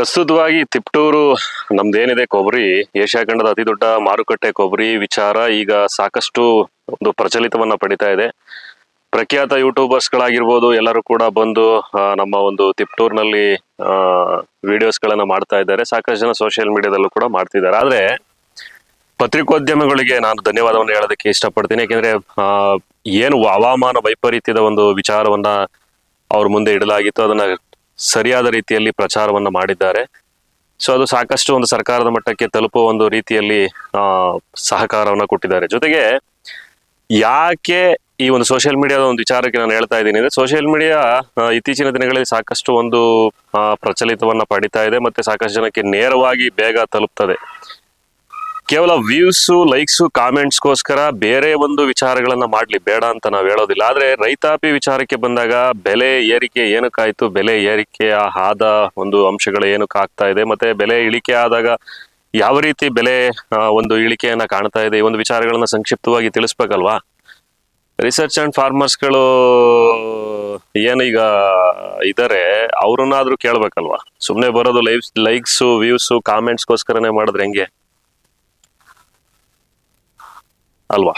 ಪ್ರಸ್ತುತವಾಗಿ ತಿಪ್ಟೂರು ನಮ್ದೇನಿದೆ ಕೊಬ್ಬರಿ, ಏಷ್ಯಾ ಖಂಡದ ಅತಿ ದೊಡ್ಡ ಮಾರುಕಟ್ಟೆ ಕೊಬ್ಬರಿ ವಿಚಾರ ಈಗ ಸಾಕಷ್ಟು ಒಂದು ಪ್ರಚಲಿತವನ್ನ ಪಡಿತಾ ಇದೆ. ಪ್ರಖ್ಯಾತ ಯೂಟ್ಯೂಬರ್ಸ್ ಗಳಾಗಿರ್ಬೋದು ಎಲ್ಲರೂ ಕೂಡ ಬಂದು ನಮ್ಮ ಒಂದು ತಿಪ್ಟೂರ್ನಲ್ಲಿ ವಿಡಿಯೋಸ್ಗಳನ್ನ ಮಾಡ್ತಾ ಇದ್ದಾರೆ. ಸಾಕಷ್ಟು ಜನ ಸೋಷಿಯಲ್ ಮೀಡಿಯಾದಲ್ಲೂ ಕೂಡ ಮಾಡ್ತಿದ್ದಾರೆ. ಆದ್ರೆ ಪತ್ರಿಕೋದ್ಯಮಗಳಿಗೆ ನಾನು ಧನ್ಯವಾದವನ್ನು ಹೇಳೋದಕ್ಕೆ ಇಷ್ಟಪಡ್ತೀನಿ. ಯಾಕೆಂದ್ರೆ ಏನು ಹವಾಮಾನ ವೈಪರೀತ್ಯದ ಒಂದು ವಿಚಾರವನ್ನ ಅವ್ರ ಮುಂದೆ ಇಡಲಾಗಿತ್ತು. ಅದನ್ನ ಸರಿಯಾದ ರೀತಿಯಲ್ಲಿ ಪ್ರಚಾರವನ್ನು ಮಾಡಿದ್ದಾರೆ. ಸೊ ಅದು ಸಾಕಷ್ಟು ಒಂದು ಸರ್ಕಾರದ ಮಟ್ಟಕ್ಕೆ ತಲುಪುವ ಒಂದು ರೀತಿಯಲ್ಲಿ ಸಹಕಾರವನ್ನು ಕೊಟ್ಟಿದ್ದಾರೆ. ಜೊತೆಗೆ ಯಾಕೆ ಈ ಒಂದು ಸೋಷಿಯಲ್ ಮೀಡಿಯಾದ ಒಂದು ವಿಚಾರಕ್ಕೆ ನಾನು ಹೇಳ್ತಾ ಇದ್ದೀನಿ ಅಂದರೆ ಸೋಷಿಯಲ್ ಮೀಡಿಯಾ ಇತ್ತೀಚಿನ ದಿನಗಳಲ್ಲಿ ಸಾಕಷ್ಟು ಒಂದು ಪ್ರಚಲಿತವನ್ನ ಪಡಿತಾ ಇದೆ ಮತ್ತೆ ಸಾಕಷ್ಟು ಜನಕ್ಕೆ ನೇರವಾಗಿ ಬೇಗ ತಲುಪ್ತದೆ. ಕೇವಲ ವ್ಯೂಸು ಲೈಕ್ಸು ಕಾಮೆಂಟ್ಸ್ಗೋಸ್ಕರ ಬೇರೆ ಒಂದು ವಿಚಾರಗಳನ್ನ ಮಾಡ್ಲಿ. ಬೇಡ ಅಂತ ನಾವು ಹೇಳೋದಿಲ್ಲ. ಆದ್ರೆ ರೈತಾಪಿ ವಿಚಾರಕ್ಕೆ ಬಂದಾಗ ಬೆಲೆ ಏರಿಕೆ ಏನಕ್ಕಾಯ್ತು? ಬೆಲೆ ಏರಿಕೆಯ ಆದ ಒಂದು ಅಂಶಗಳು ಏನಕ್ಕೆ ಆಗ್ತಾ ಇದೆ? ಮತ್ತೆ ಬೆಲೆ ಇಳಿಕೆ ಆದಾಗ ಯಾವ ರೀತಿ ಬೆಲೆ ಒಂದು ಇಳಿಕೆಯನ್ನ ಕಾಣ್ತಾ ಇದೆ? ಈ ಒಂದು ವಿಚಾರಗಳನ್ನ ಸಂಕ್ಷಿಪ್ತವಾಗಿ ತಿಳಿಸ್ಬೇಕಲ್ವಾ? ರಿಸರ್ಚ್ ಅಂಡ್ ಫಾರ್ಮರ್ಸ್ಗಳು ಏನು ಈಗ ಇದಾರೆ, ಅವ್ರನ್ನಾದ್ರೂ ಕೇಳ್ಬೇಕಲ್ವಾ? ಸುಮ್ಮನೆ ಬರೋದು ಲೈವ್ಸ್ ಲೈಕ್ಸು ವ್ಯೂಸು ಕಾಮೆಂಟ್ಸ್ಗೋಸ್ಕರನೇ ಮಾಡಿದ್ರೆ ಹೆಂಗೆ? Alô